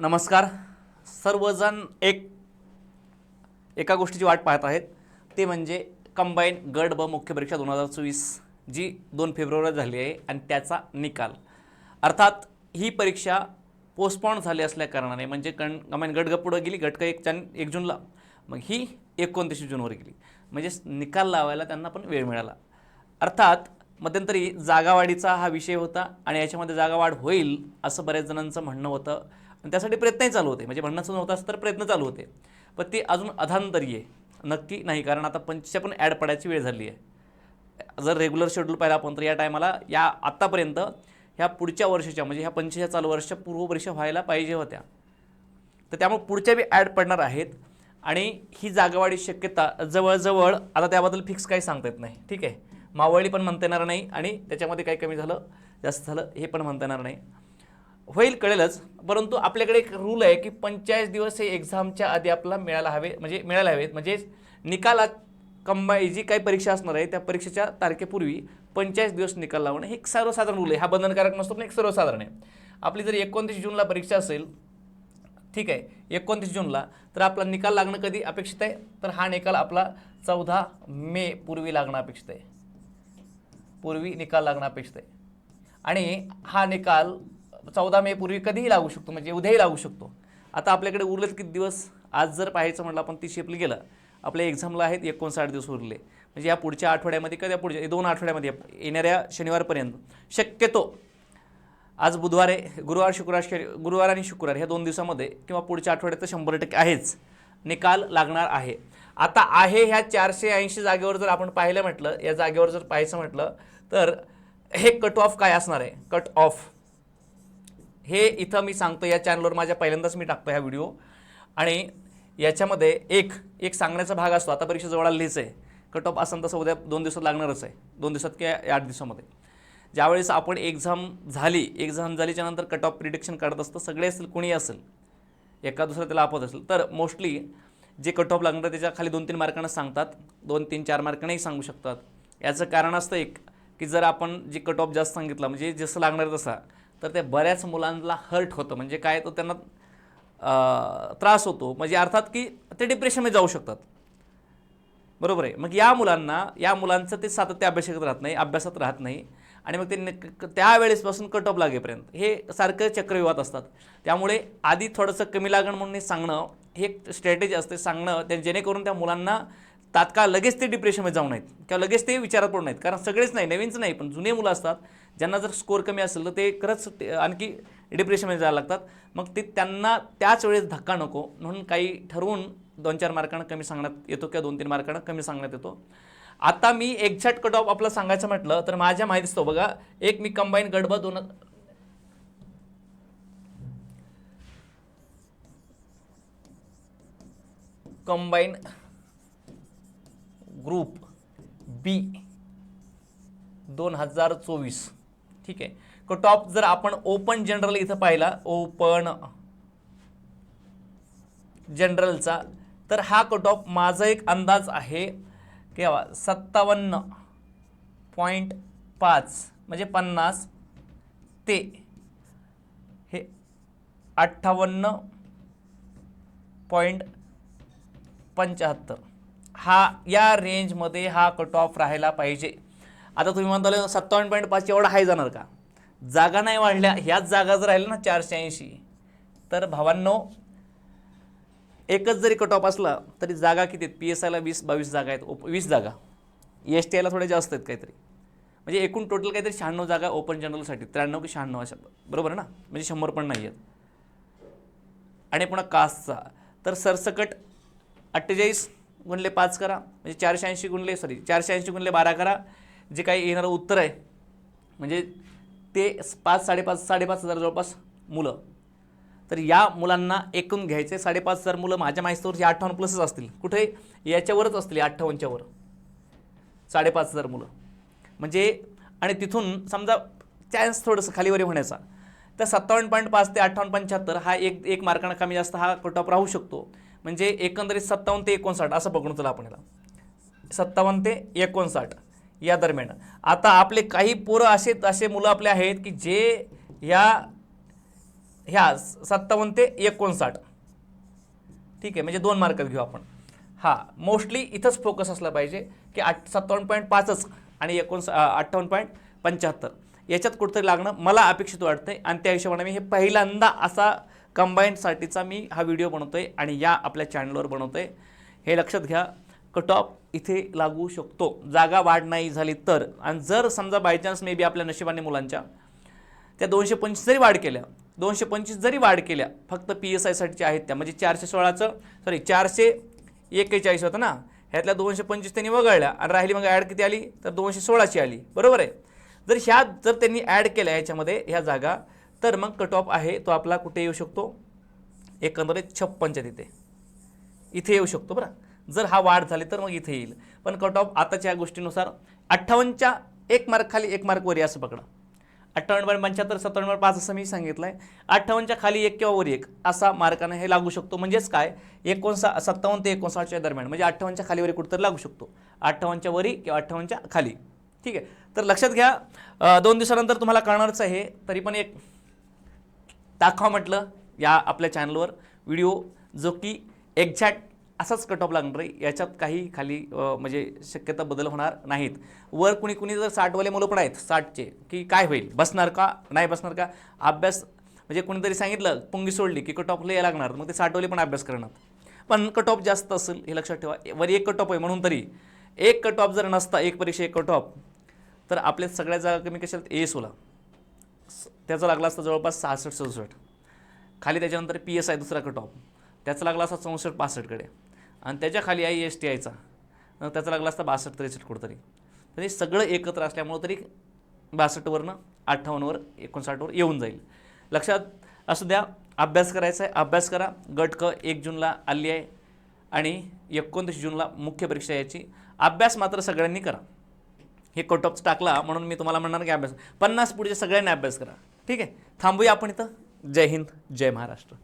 नमस्कार. सर्वजण एक एका गोष्टीची वाट पाहत आहेत. ते म्हणजे कंबाईन गट ब मुख्य परीक्षा दोन हजार चोवीस जी दोन फेब्रुवारी झाली आहे आणि त्याचा निकाल. अर्थात ही परीक्षा पोस्टपॉन झाली असल्या कारणाने म्हणजे कण कंबाईन गट ग पुढं गेली गटक एक चान एक जूनला. मग ही एकोणतीस जूनवर गेली. म्हणजे निकाल लावायला त्यांना पण वेळ मिळाला. अर्थात मध्यंतरी जागावाढीचा हा विषय होता आणि याच्यामध्ये जागावाढ होईल असं बऱ्याच जणांचं म्हणणं होतं. आणि त्यासाठी प्रयत्नही चालू होते. म्हणजे म्हणणंच नव्हतं असं तर प्रयत्न चालू होते. पण ती अजून अधांतरी आहे. नक्की नाही कारण आता पंचच्या पण ॲड पडायची वेळ झाली आहे. जर रेग्युलर शेड्यूल पाहिला आपण तर या टायमाला या आत्तापर्यंत ह्या पुढच्या वर्षाच्या म्हणजे ह्या पंचवीसच्या चालू वर्षाच्या पूर्वपरीक्षा व्हायला पाहिजे होत्या. तर त्यामुळे पुढच्या बी ॲड पडणार आहेत. आणि ही जागावाडी शक्यता जवळजवळ आता त्याबद्दल फिक्स काही सांगता येत नाही. ठीक आहे? मावळी पण म्हणता येणार नाही आणि त्याच्यामध्ये काही कमी झालं जास्त झालं हे पण म्हणता येणार नाही. होईल कळेलच. परंतु आपल्याकडे एक रूल आहे की पंचेचाळीस दिवस हे एक्झामच्या आधी आपल्याला मिळायला हवे म्हणजे मिळायला हवेत. म्हणजेच निकालात कंबाई जी काही परीक्षा असणार आहे त्या परीक्षेच्या तारखेपूर्वी पंचेचाळीस दिवस निकाल लावणं हे एक सर्वसाधारण रूल आहे. हा बंधनकारक नसतो पण एक सर्वसाधारण आहे. आपली जर एकोणतीस जूनला परीक्षा असेल ठीक आहे एकोणतीस जूनला तर आपला निकाल लागणं कधी अपेक्षित आहे? तर हा निकाल आपला चौदा मे पूर्वी लागणं अपेक्षित आहे. पूर्वी निकाल लागणं अपेक्षित आहे. आणि हा निकाल चौदा मे पूर्वी कधीही लागू शकतो म्हणजे उद्याही लागू शकतो. आता आपल्याकडे उरलेत किती दिवस? आज जर पाहायचं म्हटलं आपण तीस एप्रिल गेलं आपल्या एक्झामला आहेत एकोणसाठ दिवस उरले. म्हणजे या पुढच्या आठवड्यामध्ये कधी या पुढच्या दोन आठवड्यामध्ये येणाऱ्या शनिवारपर्यंत. शक्यतो आज बुधवार आहे गुरुवार शुक्रवार शनि गुरुवार आणि शुक्रवार ह्या दोन दिवसामध्ये किंवा पुढच्या आठवड्यात तर शंभर टक्के आहेच. निकाल लागणार आहे. आता आहे ह्या चारशे ऐंशी जागेवर जर आपण पाहिलं म्हटलं या जागेवर जर पाहायचं म्हटलं तर हे कट ऑफ काय असणार आहे? कट ऑफ हे इथं मी सांगतो या चॅनलवर माझ्या पहिल्यांदाच मी टाकतो ह्या व्हिडिओ आणि याच्यामध्ये एक एक सांगण्याचा भाग असतो आता परीक्षा जवळ आलीच आहे. कट ऑफ असेल तसं उद्या दोन दिवसात लागणारच आहे. दोन दिवसात किंवा आठ दिवसामध्ये. ज्यावेळेस आपण एक्झाम झाली एक्झाम झालीच्यानंतर कट ऑफ प्रिडिक्शन काढत असतं सगळे असेल कोणी असेल एका दुसरा त्याला आपत असेल तर मोस्टली जे कट ऑफ लागणार त्याच्याखाली दोन तीन मार्कांना सांगतात. दोन तीन चार मार्कांनाही सांगू शकतात. याचं कारण असतं एक की जर आपण जे कट ऑफ जास्त सांगितलं म्हणजे जसं लागणार तसा तर ते बऱ्याच मुलांना हर्ट होतं. म्हणजे काय तर त्यांना त्रास होतो. म्हणजे अर्थात की ते डिप्रेशनमध्ये जाऊ शकतात. बरोबर आहे. मग या मुलांना या मुलांचं ते सातत्य अभ्यासात राहत नाही अभ्यासात राहत नाही. आणि मग ते त्यावेळेसपासून कट ऑफ लागेपर्यंत. हे सारखं चक्रव्यूहात असतात. त्यामुळे आधी थोडंसं कमी लागण म्हणून सांगणं हे एक स्ट्रॅटेजी असते. सांगणं त्या जेणेकरून त्या मुलांना तात्काळ लगेच ते डिप्रेशनमध्ये जाऊ नयेत. किंवा लगेच ते विचारात पडू नयेत. कारण सगळेच नाही नवीनच नाही पण जुने मुलं असतात. ज्यांना जर स्कोअर कमी असेल तर ते खरंच ते आणखी डिप्रेशनमध्ये जायला लागतात. मग ते त्यांना त्याच वेळेस धक्का नको म्हणून काही ठरवून दोन चार मार्कांना कमी सांगण्यात येतो किंवा दोन तीन मार्कांना कमी सांगण्यात येतो. आता मी एक्झॅक्ट कट ऑफ आपलं सांगायचं म्हटलं तर माझ्या माहिती असतो बघा एक मी कंबाईन गडब दोन कंबाईन ग्रुप बी दोन हजार चोवीस. ठीक आहे. टॉप जर आपण ओपन जनरल इथं पाहिला ओपन जनरलचा तर हा कट ऑफ माझा एक अंदाज आहे केव्हा सत्तावन्न पॉईंट पाच म्हणजे पन्नास ते हे अठ्ठावन्न पॉईंट पंच्याहत्तर हा या रेंजमध्ये हा कट ऑफ राहायला पाहिजे. आता तुम्ही म्हणताल सत्तावन्न पॉईंट पाच एवढा हाय जाणार का? जागा नाही वाढल्या ह्याच जागा जर राहिल्या ना चारशे ऐंशी. तर भावांनो एकच जरी कट ऑफ असला तरी जागा किती आहेत? पी एस आयला वीस बावीस जागा आहेत. ओप वीस जागा. एस टी आयला थोड्या जास्त आहेत काहीतरी. म्हणजे एकूण टोटल काहीतरी शहाण्णव जागा ओपन जनरलसाठी त्र्याण्णव की शहाण्णव अशा बरोबर ना? म्हणजे शंभर पण नाही आहेत. आणि पुन्हा कास्टचा तर सरसकट अठ्ठेचाळीस गुणले पाच करा. म्हणजे चारशे ऐंशी गुणले सॉरी चारशे ऐंशी गुणले बारा करा. जे काही येणारं उत्तर आहे म्हणजे ते पाच साडेपाच साडेपाच हजार जवळपास मुलं. तर या मुलांना एकूण घ्यायचे साडेपाच हजार मुलं माझ्या माहितीवर हे अठ्ठावन्न प्लसच असतील. कुठे? याच्यावरच असतील अठ्ठावन्नच्यावर साडेपाच हजार मुलं. म्हणजे आणि तिथून समजा चान्स थोडंसं खालीवर होण्याचा. तर सत्तावन्न पॉईंट पाच ते अठ्ठावन्न पंच्याहत्तर हा एक एक मार्कांना कमी जास्त हा कट ऑफ राहू शकतो. म्हणजे एकंदरीत सत्तावन्न ते एकोणसाठ असं पकडून चला आपण याला. सत्तावन्न ते एकोणसाठ. या दरम्यान. आता आपले काही पोरं असे असे मुलं आपले आहेत की जे या ह्या सत्तावन्न ते एकोणसाठ. ठीक आहे म्हणजे दोन मार्कात घेऊ आपण. हां मोस्टली इथंच फोकस असला पाहिजे की आठ सत्तावन्न पॉईंट पाचच आणि एकोणसा अठ्ठावन्न पॉईंट पंच्याहत्तर. याच्यात कुठंतरी लागणं मला अपेक्षित वाटतं आहे आणि त्या हिशोबाने मी हे पहिल्यांदा असा कंबाईनसाठीचा मी हा व्हिडिओ बनवतो आहे आणि या आपल्या चॅनलवर बनवतो आहे हे लक्षात घ्या. कट ऑफ इथे लागू शकतो. जागा वाढ नाही झाली तर. आणि जर समजा बायचान्स मे बी आपल्या नशिबाने मुलांच्या त्या दोनशे पंचवीस जरी वाढ केल्या दोनशे पंचवीस जरी वाढ केल्या फक्त पी एस आयसाठीच्या आहेत त्या. म्हणजे चारशे सोळाचं सॉरी चारशे एक्केचाळीस होतं ना. ह्यातल्या दोनशे पंचवीस त्यांनी वगळल्या आणि राहिली मग ॲड किती आली? तर दोनशे सोळाची आली. बरोबर आहे? जर ह्या जर त्यांनी ॲड केल्या ह्याच्यामध्ये ह्या जागा तर मग कट ऑफ आहे तो आपला कुठे येऊ शकतो? एकंदरीत छप्पनच्या तिथे. इथे येऊ शकतो बरं. जर हा वाढ झाली तर मग इथे येईल. पण कट ऑफ आताच्या या गोष्टीनुसार अठ्ठावन्नच्या एक मार्क खाली एक मार्क वरी असं पकडा. अठ्ठावन्न पॉईंट पंच्याहत्तर सत्तावन्न पॉईंट पाच असं मी सांगितलं आहे अठ्ठावन्नच्या खाली एक किंवा वर एक असा मार्काने हे लागू शकतो. म्हणजेच काय? एकोणसा सत्तावन्न ते एकोणसाठच्या दरम्यान. म्हणजे अठ्ठावन्नच्या खालीवरी कुठंतरी लागू शकतो. अठ्ठावन्नच्या वरी किंवा अठ्ठावन्नच्या खाली. ठीक आहे? तर लक्षात घ्या दोन दिवसानंतर तुम्हाला कळणारच आहे. तरी पण एक दाखवा म्हटलं या आपल्या चॅनलवर व्हिडिओ जो की एक्झॅक्ट असाच कट ऑफ लागणार आहे. याच्यात काही खाली म्हणजे शक्यता बदल होणार नाहीत. वर कुणी कुणी जर साठवाले मुलं पण आहेत साठचे की काय होईल? बसणार का? नाही बसणार का? अभ्यास म्हणजे कोणीतरी सांगितलं पुंगी सोडली की कट ऑफला यायला लागणार. मग ते साठवले पण अभ्यास करणार. पण कट ऑफ जास्त असेल हे लक्षात ठेवा. वर एक कट ऑफ आहे म्हणून तरी. एक कट ऑफ जर नसता एक परीक्षा एक कट ऑफ तर आपल्या सगळ्या जागा कमी कशा ए सोला. त्याचा लागला असता जवळपास सहासष्ट सदुसष्ट खाली त्याच्यानंतर पी एस आय दुसरा कट ऑफ त्याचा लागला असता चौसष्ट पासष्टकडे आणि त्याच्याखाली आहे एस टी आयचा त्याचा लागला असता बासष्ट त्रेसष्ट कुठंतरी. तर हे सगळं एकत्र असल्यामुळं तरी बासष्टवरनं अठ्ठावन्नवर एकोणसाठवर येऊन जाईल. लक्षात असू द्या अभ्यास करायचा आहे अभ्यास करा. गट क एक जूनला आली आहे आणि एकोणतीस जूनला मुख्य परीक्षा याची अभ्यास मात्र सगळ्यांनी करा. हे कट ऑफ टाकला म्हणून मी तुम्हाला म्हणणार की अभ्यास. पन्नास पुढचे सगळ्यांनी अभ्यास करा. ठीक आहे? थांबूया आपण इथं. जय हिंद जय महाराष्ट्र.